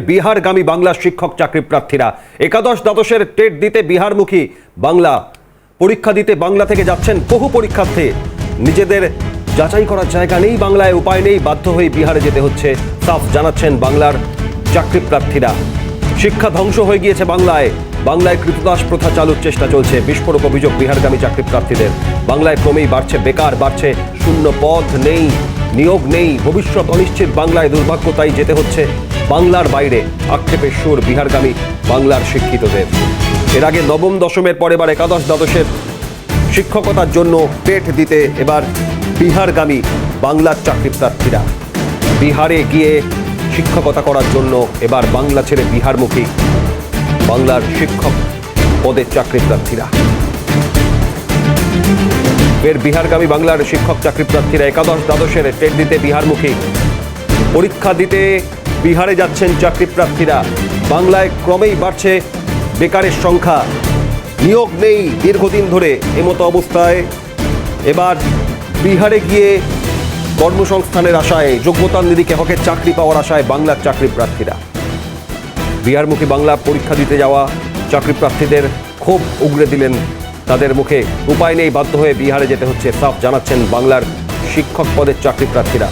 বিহারগামী বাংলা শিক্ষক চাকরি প্রার্থীরা। একাদশ দ্বাদশের টেট দিতে বিহারমুখী বাংলা। পরীক্ষা দিতে বাংলা থেকে যাচ্ছেন বহু পরীক্ষার্থী। নিজেদের যাচাই করার জায়গা নেই বাংলায়, উপায় নেই, বাধ্য হয়ে বিহারে যেতে হচ্ছে, সাফ জানাচ্ছেন বাংলার চাকরি প্রার্থীরা। শিক্ষা ধ্বংস হয়ে গিয়েছে বাংলায়। বাংলায় কৃতদাস প্রথা চালুর চেষ্টা চলছে, বিস্ফোরক অভিযোগ বিহারগামী চাকরি প্রার্থীদের। বাংলায় ক্রমেই বাড়ছে বেকার, বাড়ছে শূন্য পদ নেই। নিয়োগ নেই, ভবিষ্যৎ অনিশ্চিত বাংলায় দুর্ভাগ্য, তাই যেতে হচ্ছে বাংলার বাইরে। আক্ষেপের সুর বিহারগামী বাংলার শিক্ষিতদের। এর আগে নবম দশমের পর এবার একাদশ দ্বাদশের শিক্ষকতার জন্য পেট দিতে এবার বিহারগামী বাংলার চাকরি প্রার্থীরা বিহারে গিয়ে শিক্ষকতা করার জন্য এবার বাংলা ছেড়ে বিহারমুখী বাংলার শিক্ষক পদের চাকরি প্রার্থীরা ফের বিহারগামী বাংলার শিক্ষক চাকরি প্রার্থীরা একাদশ দ্বাদশের টেট দিতে বিহারমুখী। পরীক্ষা দিতে বিহারে যাচ্ছেন চাকরি প্রার্থীরা বাংলায় ক্রমেই বাড়ছে বেকারের সংখ্যা। নিয়োগ নেই দীর্ঘদিন ধরে এমতো অবস্থায়। এবার বিহারে গিয়ে কর্মসংস্থানের আশায়, যোগ্যতার নিরিখে হকের চাকরি পাওয়ার আশায় বাংলার চাকরি প্রার্থীরা বিহারমুখী বাংলা পরীক্ষা দিতে যাওয়া চাকরি প্রার্থীদের ক্ষোভ উগড়ে দিলেন তাদের মুখে উপায় নেই বাধ্য হয়ে বিহারে যেতে হচ্ছে। সাফ জানাচ্ছেন বাংলার শিক্ষক পদের চাকরি প্রার্থীরা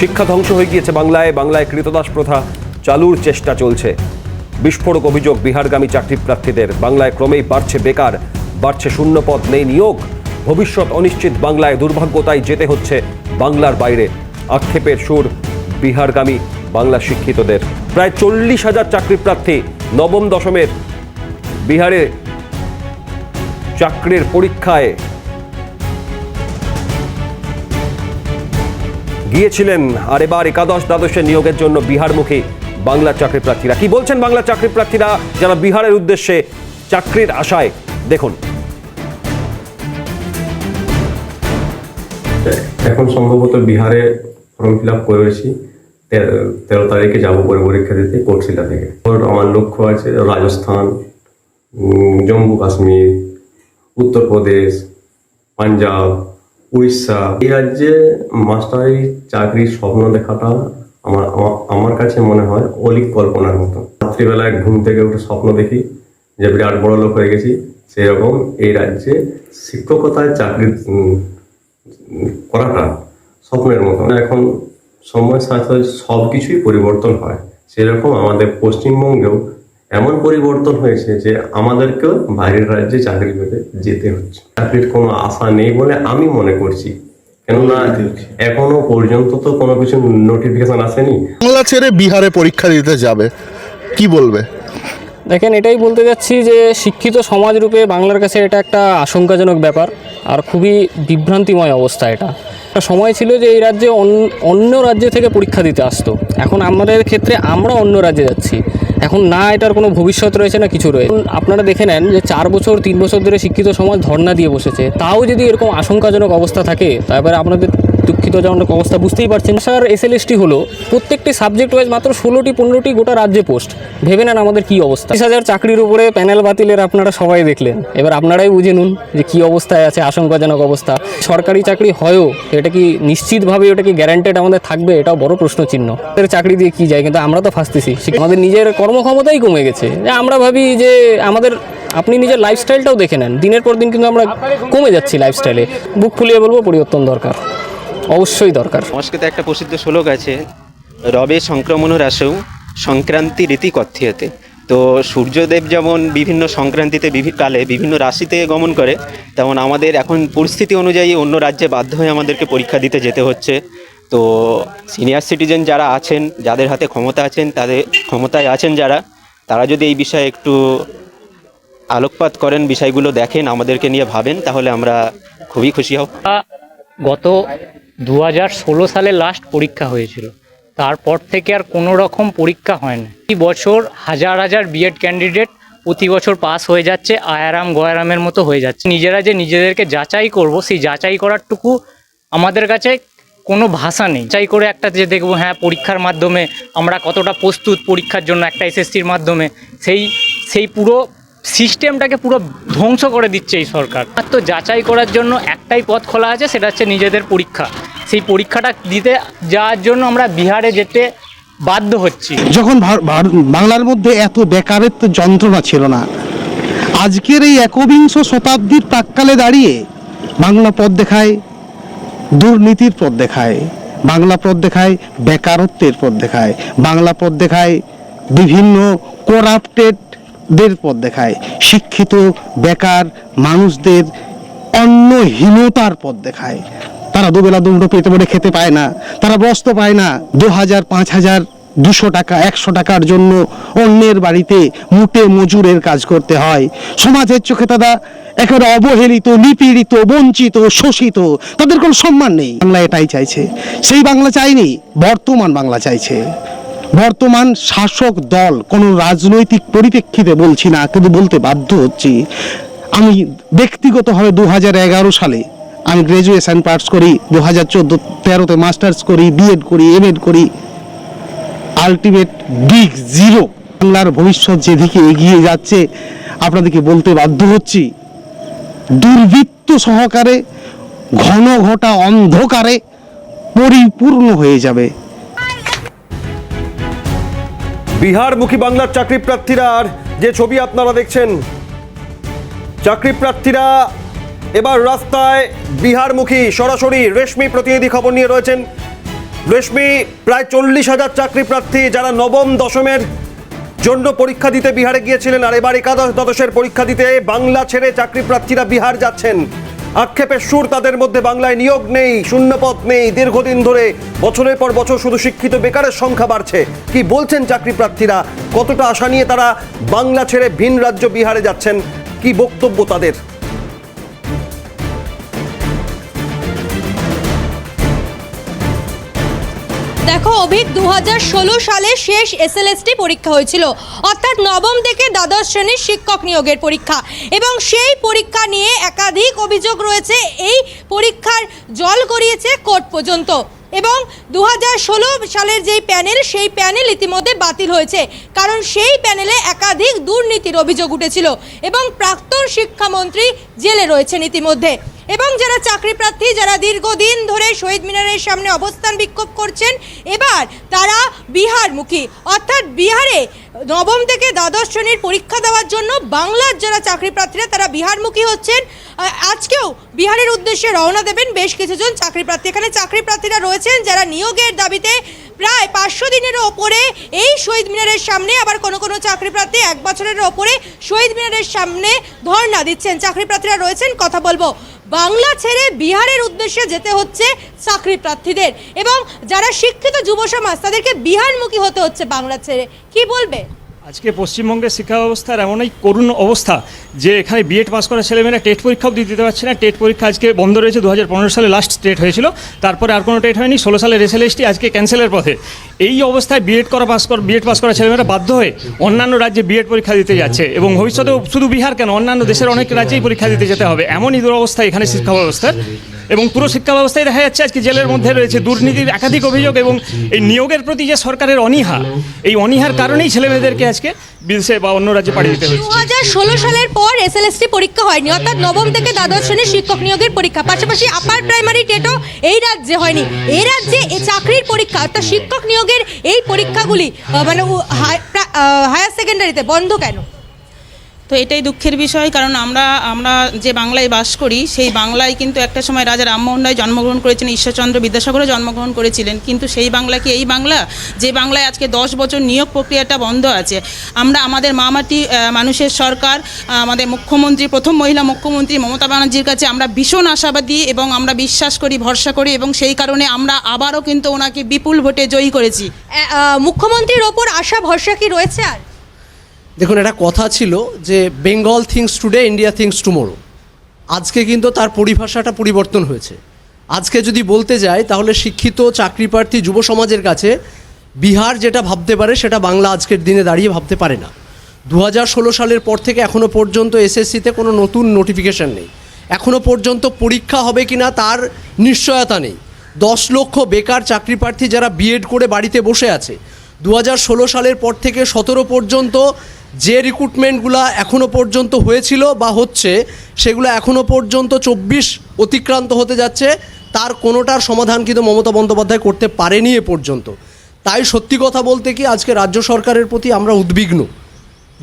শিক্ষা ধ্বংস হয়ে গিয়েছে বাংলায়। বাংলায় কৃতদাস প্রথা চালুর চেষ্টা চলছে। বিস্ফোরক অভিযোগ বিহারগামী চাকরি প্রার্থীদের বাংলায় ক্রমেই বাড়ছে বেকার, বাড়ছে শূন্যপদ নেই নিয়োগ। ভবিষ্যৎ অনিশ্চিত বাংলায় দুর্ভাগ্য তাই যেতে হচ্ছে বাংলার বাইরে। আক্ষেপের সুর বিহারগামী বাংলা শিক্ষিতদের। প্রায় চল্লিশ হাজার চাকরি প্রার্থী নবম দশমের বিহারে চাকরির পরীক্ষায়। গিয়েছিলেন আর এবার একাদশ দ্বাদশে নিয়োগের জন্য বিহারমুখী বাংলা চাকরি প্রার্থীরা। কি বলছেন বাংলা চাকরি প্রার্থীরা যারা বিহারের উদ্দেশ্যে চাকরির আশায়? দেখুন। এখন সম্ভবত বিহারে ফর্ম ফিল আপ করেছি তেরো তারিখে যাব পরে পরীক্ষা দিতে কোটশিলা থেকে আমার লক্ষ্য আছে রাজস্থান জম্মু কাশ্মীর উত্তরপ্রদেশ, পাঞ্জাব, উড়িষ্যা, এই রাজ্যে মাস্টারি চাকরির স্বপ্ন দেখাটা আমার, আমার- কাছে মনে হয় অলিক কল্পনার মতো। রাত্রিবেলায় ঘুম থেকে উঠে স্বপ্ন দেখি যে বিরাট বড় লোক হয়ে গেছি, সেরকম এই রাজ্যে শিক্ষকতায় চাকরি করাটা স্বপ্নের মতো। এখন সময়ের সাথে সাথে সব কিছুই পরিবর্তন হয়। সেরকম আমাদের পশ্চিমবঙ্গেও এমন পরিবর্তন হয়েছে যে আমাদেরকেও বাইরের রাজ্যে চাকরি পেতে যেতে হচ্ছে। চাকরির কোনো আশা নেই বলে আমি মনে করছি। কেননা এখনও পর্যন্ত তো কোনো কিছু নোটিফিকেশন আসেনি। বাংলা ছেড়ে বিহারে পরীক্ষা দিতে যাবে কি বলবে? দেখেন এটাই বলতে যাচ্ছি যে শিক্ষিত সমাজরূপে বাংলার কাছে এটা একটা আশঙ্কাজনক ব্যাপার আর খুবই বিভ্রান্তিময় অবস্থা এটা। সময় ছিল যে এই রাজ্যে অন্য রাজ্য থেকে পরীক্ষা দিতে আসতো। এখন আমাদের ক্ষেত্রে আমরা অন্য রাজ্যে যাচ্ছি। এখন না এটার কোনো ভবিষ্যৎ রয়েছে না কিছু রয়েছে। আপনারা দেখে নেন যে চার বছর, তিন বছর ধরে শিক্ষিত সমাজ ধর্ণা দিয়ে বসেছে। তাও যদি এরকম আশঙ্কাজনক অবস্থা থাকে, তারপরে আপনাদের দুঃখিতজনক অবস্থা বুঝতেই পারছেন। স্যার এসএলএসটি হলো প্রত্যেকটি সাবজেক্ট ওয়াইজ মাত্র ষোলোটি, পনেরোটি গোটা রাজ্যে পোস্ট ভেবে নেন আমাদের কি অবস্থা। তিরিশ হাজার চাকরির উপরে প্যানেল বাতিলের আপনারা সবাই দেখলেন। এবার আপনারাই বুঝে নুন যে কি অবস্থায় আছে, আশঙ্কাজনক অবস্থা। সরকারি চাকরি হয়ও, এটা কি নিশ্চিতভাবে ওটা কি গ্যারান্টেড আমাদের থাকবে? এটাও বড় প্রশ্ন চিহ্ন এর চাকরি দিয়ে কি যায়? কিন্তু আমরা তো ফাঁসতেছি। আমাদের নিজের কর্মক্ষমতাই কমে গেছে? আমরা ভাবি যে আমাদের, আপনি নিজের লাইফস্টাইলটাও দেখে নেন। দিনের পর দিন কিন্তু আমরা কমে যাচ্ছি লাইফস্টাইলে বুক ফুলিয়ে বলব, পরিবর্তন দরকার। অবশ্যই দরকার। সংস্কৃতে একটা প্রসিদ্ধ শ্লোক আছে রবে সংক্রমণ রাসৌ সংক্রান্তি রীতি কথ্যতে। তো সূর্যদেব যেমন বিভিন্ন সংক্রান্তিতে বিভিন্ন কালে বিভিন্ন রাশিতে গমন করে তেমন আমাদের এখন পরিস্থিতি অনুযায়ী অন্য রাজ্যে বাধ্য হয়ে আমাদেরকে পরীক্ষা দিতে যেতে হচ্ছে। তো সিনিয়র সিটিজেন যারা আছেন যাদের হাতে ক্ষমতা আছেন তাদের ক্ষমতায় আছেন যারা তারা যদি এই বিষয়ে একটু আলোকপাত করেন বিষয়গুলো দেখেন আমাদেরকে নিয়ে ভাবেন তাহলে আমরা খুবই খুশি হব। গত দু হাজার ষোলো সালে লাস্ট পরীক্ষা হয়েছিল। তারপর থেকে আর কোনো রকম পরীক্ষা হয় না এই বছর হাজার হাজার বিএড ক্যান্ডিডেট প্রতি বছর পাস হয়ে যাচ্ছে, আয়ারাম গয়ারামের মতো হয়ে যাচ্ছে। নিজেরা যে নিজেদেরকে যাচাই করব, সেই যাচাই করারটুকু আমাদের কাছে কোনো ভাষা নেই। যাচাই করে একটা যে দেখব হ্যাঁ পরীক্ষার মাধ্যমে আমরা কতটা প্রস্তুত পরীক্ষার জন্য একটা এসএসসির মাধ্যমে। সেই সেই পুরো সিস্টেমটাকে পুরো ধ্বংস করে দিচ্ছে এই সরকার। আর তো যাচাই করার জন্য একটাই পথ খোলা আছে, সেটা হচ্ছে নিজেদের পরীক্ষা। সেই পরীক্ষাটা দিতে যাওয়ার জন্য আমরা বিহারে যেতে বাধ্য হচ্ছি। যখন বাংলার মধ্যে এত বেকারত্ব যন্ত্রণা ছিল না, আজকের এই একবিংশ শতাব্দীর প্রাককালে দাঁড়িয়ে বাংলা পথ দেখায়, দুর্নীতির পথ দেখায়, বাংলা পথ দেখায়, বেকারত্বের পথ দেখায়, বাংলা পথ দেখায়, বিভিন্ন করাপ্টেডদের পথ দেখায়, শিক্ষিত, বেকার মানুষদের অন্যহীনতার পথ দেখায়। তারা দুবেলা দুমড়ো পেটে পড়ে খেতে পায় না। তারা বস্ত্র পায় না। দু হাজার পাঁচ হাজার দুশো টাকা, একশো টাকার জন্য অন্যের বাড়িতে মুটে মজুরের কাজ করতে হয়। সমাজের চোখে তারা একেবারে অবহেলিত, নিপীড়িত, বঞ্চিত, শোষিত। তাদের কোনো সম্মান নেই। বাংলা এটাই চাইছে। সেই বাংলা চাইনি বর্তমান বাংলা চাইছে। বর্তমান শাসক দল কোনো রাজনৈতিক পরিপ্রেক্ষিতে বলছি না, কিন্তু বলতে বাধ্য হচ্ছি। আমি ব্যক্তিগতভাবে দু হাজার এগারো সালে আমি গ্র্যাজুয়েশন পাস করি দু হাজার চোদ্দ, তেরোতে মাস্টার্স করি বিএড করি এমএড করি আলটিমেট বিগ জিরো বাংলার ভবিষ্যৎ যেদিকে এগিয়ে যাচ্ছে, আপনাদেরকে বলতে বাধ্য হচ্ছি, দুর্বৃত্ত সহকারে, ঘন ঘটা অন্ধকারে পরিপূর্ণ হয়ে যাবে। বিহারমুখী বাংলার চাকরি প্রার্থীরা আর যে ছবি আপনারা দেখছেন, চাকরি প্রার্থীরা এবার রাস্তায় বিহারমুখী সরাসরি রেশমি প্রতিনিধি খবর নিয়ে রয়েছেন। রেশমি, প্রায় চল্লিশ হাজার চাকরি প্রার্থী যারা নবম দশমের জন্য পরীক্ষা দিতে বিহারে গিয়েছিলেন, আর এবার একাদশ দ্বাদশের পরীক্ষা দিতে বাংলা ছেড়ে চাকরি প্রার্থীরা বিহার যাচ্ছেন। আক্ষেপের সুর তাদের মধ্যে, বাংলায় নিয়োগ নেই, শূন্যপদ নেই। দীর্ঘদিন ধরে, বছরের পর বছর শুধু শিক্ষিত বেকারের সংখ্যা বাড়ছে। কি বলছেন চাকরি প্রার্থীরা? কতটা আশা নিয়ে তারা বাংলা ছেড়ে ভিন রাজ্য বিহারে যাচ্ছেন? কি বক্তব্য তাদের? দেখো অভিক দু হাজার ষোলো সালে শেষ এসএলএসটি পরীক্ষা হয়েছিল। অর্থাৎ নবম থেকে দ্বাদশ শ্রেণির শিক্ষক নিয়োগের পরীক্ষা। এবং সেই পরীক্ষা নিয়ে একাধিক অভিযোগ রয়েছে, এই পরীক্ষার জল গড়িয়েছে কোর্ট পর্যন্ত। এবং দু হাজার ষোলো সালের যেই প্যানেল, সেই প্যানেল ইতিমধ্যে বাতিল হয়েছে। কারণ সেই প্যানেলে একাধিক দুর্নীতির অভিযোগ উঠেছিল। এবং প্রাক্তন শিক্ষামন্ত্রী জেলে রয়েছেন ইতিমধ্যে। এবং যারা চাকরি প্রার্থী, যারা দীর্ঘদিন ধরে শহীদ মিনারের সামনে অবস্থান বিক্ষোভ করছেন, এবার তারা বিহারমুখী। অর্থাৎ বিহারে নবম থেকে দ্বাদশ শ্রেণির পরীক্ষা দেওয়ার জন্য বাংলার যারা চাকরি প্রার্থীরা, তারা বিহারমুখী হচ্ছেন। আজকেও বিহারের উদ্দেশ্যে রওনা দেবেন বেশ কিছুজন চাকরি প্রার্থী। এখানে চাকরি প্রার্থীরা রয়েছেন যারা নিয়োগের দাবিতে প্রায় পাঁচশো দিনের ওপরে এই শহীদ মিনারের সামনে, আবার কোনো কোনো চাকরি প্রার্থী এক বছরের ওপরে শহীদ মিনারের সামনে ধর্ণা দিচ্ছেন। চাকরি প্রার্থীরা রয়েছেন, কথা বলব। বাংলা ছেড়ে বিহারের উদ্দেশ্যে যেতে হচ্ছে চাকরি প্রার্থীদের। এবং যারা শিক্ষিত যুব সমাজ, তাদেরকে বিহারমুখী হতে হচ্ছে বাংলা ছেড়ে। কি বলবে? আজকে পশ্চিমবঙ্গের শিক্ষা ব্যবস্থার এমনই করুণ অবস্থা যে এখানে বিএড পাস করা ছেলেমেয়েরা টেট পরীক্ষাও দিতে দিতে পারছে না। টেট পরীক্ষা আজকে বন্ধ রয়েছে। দু হাজার পনেরো সালে লাস্ট টেট হয়েছিল। তারপরে আর কোনো টেট হয়নি। ষোলো সালের এসএলএসটি আজকে ক্যান্সেলের পথে। এই অবস্থায় বিএড করা পাস কর বিএড পাস করা ছেলেমেয়েরা বাধ্য হয়ে অন্যান্য রাজ্যে বিএড পরীক্ষা দিতে যাচ্ছে এবং ভবিষ্যতেও শুধু বিহার কেন, অন্যান্য দেশের অনেক রাজ্যেই পরীক্ষা দিতে যেতে হবে। এমনই দুরবস্থা এখানে শিক্ষা ব্যবস্থার। এবং পুরো শিক্ষা ব্যবস্থায় দেখা যাচ্ছে আজকে জেলের মধ্যে রয়েছে দুর্নীতির একাধিক অভিযোগ এবং এই নিয়োগের প্রতি যে সরকারের অনীহা, এই অনীহার কারণেই ছেলেমেয়েদেরকে আজকে বিদেশে বা অন্য রাজ্যে পাঠিয়ে দিতে দু হাজার ষোলো সালের পর এস এসএলএসটি পরীক্ষা হয়নি, অর্থাৎ নবম থেকে দ্বাদশ শ্রেণির শিক্ষক নিয়োগের পরীক্ষা। পাশাপাশি আপার প্রাইমারি টেটও এই রাজ্যে হয়নি। এই রাজ্যে চাকরির পরীক্ষা, অর্থাৎ শিক্ষক নিয়োগের এই পরীক্ষাগুলি মানে হায়ার সেকেন্ডারিতে বন্ধ কেন? তো এটাই দুঃখের বিষয়, কারণ আমরা আমরা যে বাংলায় বাস করি, সেই বাংলায় কিন্তু একটা সময় রাজা রামমোহন রায় জন্মগ্রহণ করেছিলেন, ঈশ্বরচন্দ্র বিদ্যাসাগরও জন্মগ্রহণ করেছিলেন। কিন্তু সেই বাংলা কি এই বাংলা? যে বাংলায় আজকে দশ বছর নিয়োগ প্রক্রিয়াটা বন্ধ আছে। আমরা আমাদের মামাটি মানুষের সরকার আমাদের মুখ্যমন্ত্রী, প্রথম মহিলা মুখ্যমন্ত্রী মমতা ব্যানার্জির কাছে আমরা ভীষণ আশাবাদী এবং আমরা বিশ্বাস করি, ভরসা করি এবং সেই কারণে আমরা আবারও কিন্তু ওনাকে বিপুল ভোটে জয়ী করেছি। মুখ্যমন্ত্রীর ওপর আশা, ভরসা কি রয়েছে আর? দেখুন, একটা কথা ছিল যে Bengal thinks today India thinks tomorrow আজকে কিন্তু তার পরিভাষাটা পরিবর্তন হয়েছে। আজকে যদি বলতে যাই, তাহলে শিক্ষিত চাকরি প্রার্থী যুব সমাজের কাছে বিহার যেটা ভাবতে পারে, সেটা বাংলা আজকের দিনে দাঁড়িয়ে ভাবতে পারে না। দু হাজার ষোলো সালের পর থেকে এখনও পর্যন্ত এসএসসিতে কোনো নতুন নোটিফিকেশান নেই। এখনও পর্যন্ত পরীক্ষা হবে কি না তার নিশ্চয়তা নেই। দশ লক্ষ বেকার চাকরি প্রার্থী যারা বিএড করে বাড়িতে বসে আছে দু হাজার ষোলো সালের পর থেকে সতেরো পর্যন্ত যে রিক্রুটমেন্টগুলো এখনও পর্যন্ত হয়েছিল বা হচ্ছে, সেগুলো এখনও পর্যন্ত চব্বিশ অতিক্রান্ত হতে যাচ্ছে, তার কোনোটার সমাধান কিন্তু মমতা বন্দ্যোপাধ্যায় করতে পারেনি এ পর্যন্ত। তাই সত্যি কথা বলতে কি, আজকে রাজ্য সরকারের প্রতি আমরা উদ্বিগ্ন।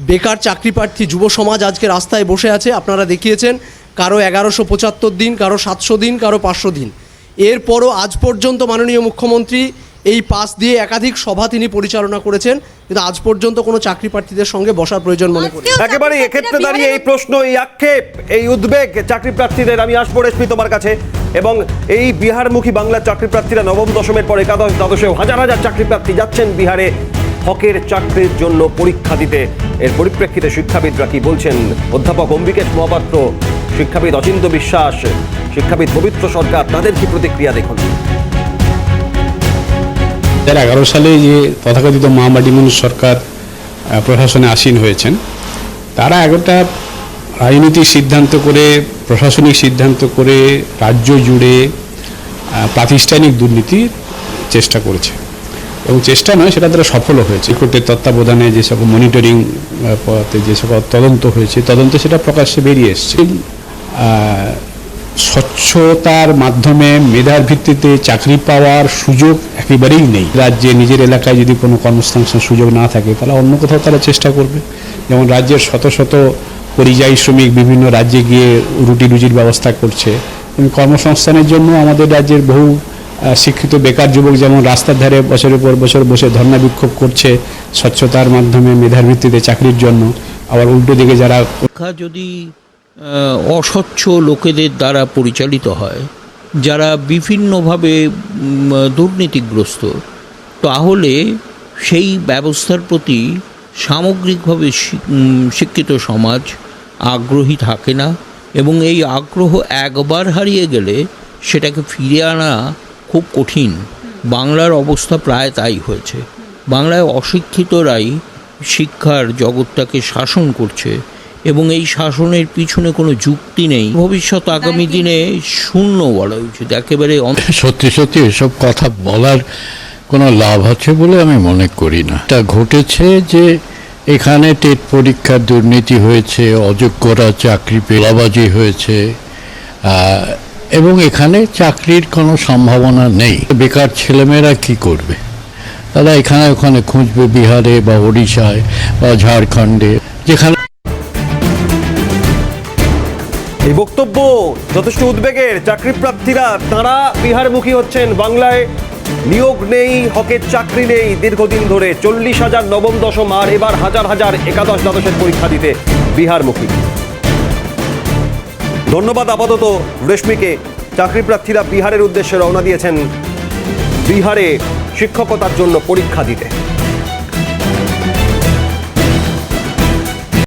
বেকার চাকরি প্রার্থী যুব সমাজ আজকে রাস্তায় বসে আছে, আপনারা দেখিয়েছেন, কারও এগারোশো পঁচাত্তর দিন, কারও সাতশো দিন, কারও পাঁচশো দিন। এরপরও আজ পর্যন্ত মাননীয় মুখ্যমন্ত্রী এই পাস দিয়ে একাধিক সভা তিনি পরিচালনা করেছেন কিন্তু আজ পর্যন্ত কোনো চাকরি প্রার্থীদের সঙ্গে বসার প্রয়োজন মনে করি। একেবারে এক্ষেত্রে দাঁড়িয়ে এই প্রশ্ন এই আক্ষেপ এই উদ্বেগ চাকরি প্রার্থীদের আমি আসব রেশমি তোমার কাছে। এবং এই বিহারমুখী বাংলার চাকরি প্রার্থীরা নবম দশমের পর একাদশ দ্বাদশেও হাজার হাজার চাকরি প্রার্থী যাচ্ছেন বিহারে। হকের চাকরির জন্য পরীক্ষা দিতে। এর পরিপ্রেক্ষিতে শিক্ষাবিদরা কি বলছেন? অধ্যাপক অম্বিকেশ মহাপাত্র শিক্ষাবিদ অচিন্ত বিশ্বাস শিক্ষাবিদ পবিত্র সরকার তাদের কি প্রতিক্রিয়া দেখুন? দু সালে যে তথাকথিত মহামাটি মানুষ সরকার প্রশাসনে আসীন হয়েছেন, তারা একটা রাজনৈতিক সিদ্ধান্ত করে, প্রশাসনিক সিদ্ধান্ত করে রাজ্য জুড়ে প্রাতিষ্ঠানিক দুর্নীতির চেষ্টা করেছে। এবং চেষ্টা নয়, সেটা তারা সফলও হয়েছে। কোর্টের তত্ত্বাবধানে যে সকল মনিটরিং যে সকল তদন্ত হয়েছে, তদন্তে সেটা প্রকাশ্যে বেরিয়ে এসছে। স্বচ্ছতার মাধ্যমে মেধার ভিত্তিতে চাকরি পাওয়ার সুযোগ একেবারেই নেই। রাজ্যে নিজের এলাকায় যদি কোনো কর্মসংস্থান সুযোগ না থাকে, তাহলে অন্য কোথাও তারা চেষ্টা করবে। যেমন রাজ্যের শত শত পরিযায়ী শ্রমিক বিভিন্ন রাজ্যে গিয়ে রুটি রুজির ব্যবস্থা করছে। কর্মসংস্থানের জন্য আমাদের রাজ্যের বহু শিক্ষিত বেকার যুবক যেমন রাস্তার ধারে বছরের পর বছর বসে ধর্ণা বিক্ষোভ করছে স্বচ্ছতার মাধ্যমে মেধার ভিত্তিতে চাকরির জন্য, আবার উল্টো দিকে যারা যদি অস্বচ্ছ লোকেদের দ্বারা পরিচালিত হয়, যারা বিভিন্নভাবে দুর্নীতিগ্রস্ত। তাহলে সেই ব্যবস্থার প্রতি সামগ্রিকভাবে শিক্ষিত সমাজ আগ্রহী থাকে না এবং এই আগ্রহ একবার হারিয়ে গেলে সেটাকে ফিরে আনা খুব কঠিন। বাংলার অবস্থা প্রায় তাই হয়েছে। বাংলায় অশিক্ষিতরাই শিক্ষার জগৎটাকে শাসন করছে এবং এই শাসনের পিছনে কোনো যুক্তি নেই। ভবিষ্যৎ আগামী দিনে শূন্য বলা উচিত। একেবারে সত্যি সত্যি এসব কথা বলার কোনো লাভ আছে বলে আমি মনে করি না। তা ঘটেছে যে এখানে টেট পরীক্ষার দুর্নীতি হয়েছে অযোগ্যরা চাকরি পেলাবাজি হয়েছে এবং এখানে চাকরির কোনো সম্ভাবনা নেই। বেকার ছেলেমেয়েরা কি করবে? তারা এখানে ওখানে খুঁজবে বিহারে বা ওড়িশায় বা ঝাড়খণ্ডে যেখানে এই বক্তব্য যথেষ্ট উদ্বেগের। চাকরি প্রার্থীরা তারা বিহারমুখী হচ্ছেন বাংলায়। নিয়োগ নেই, হকের চাকরি নেই। দীর্ঘদিন ধরে চল্লিশ হাজার নবম দশম আর এবার হাজার হাজার একাদশ দ্বাদশের পরীক্ষা দিতে বিহারমুখী। ধন্যবাদ আপাতত রেশমিকে। চাকরি প্রার্থীরা বিহারের উদ্দেশ্যে রওনা দিয়েছেন বিহারে শিক্ষকতার জন্য পরীক্ষা দিতে।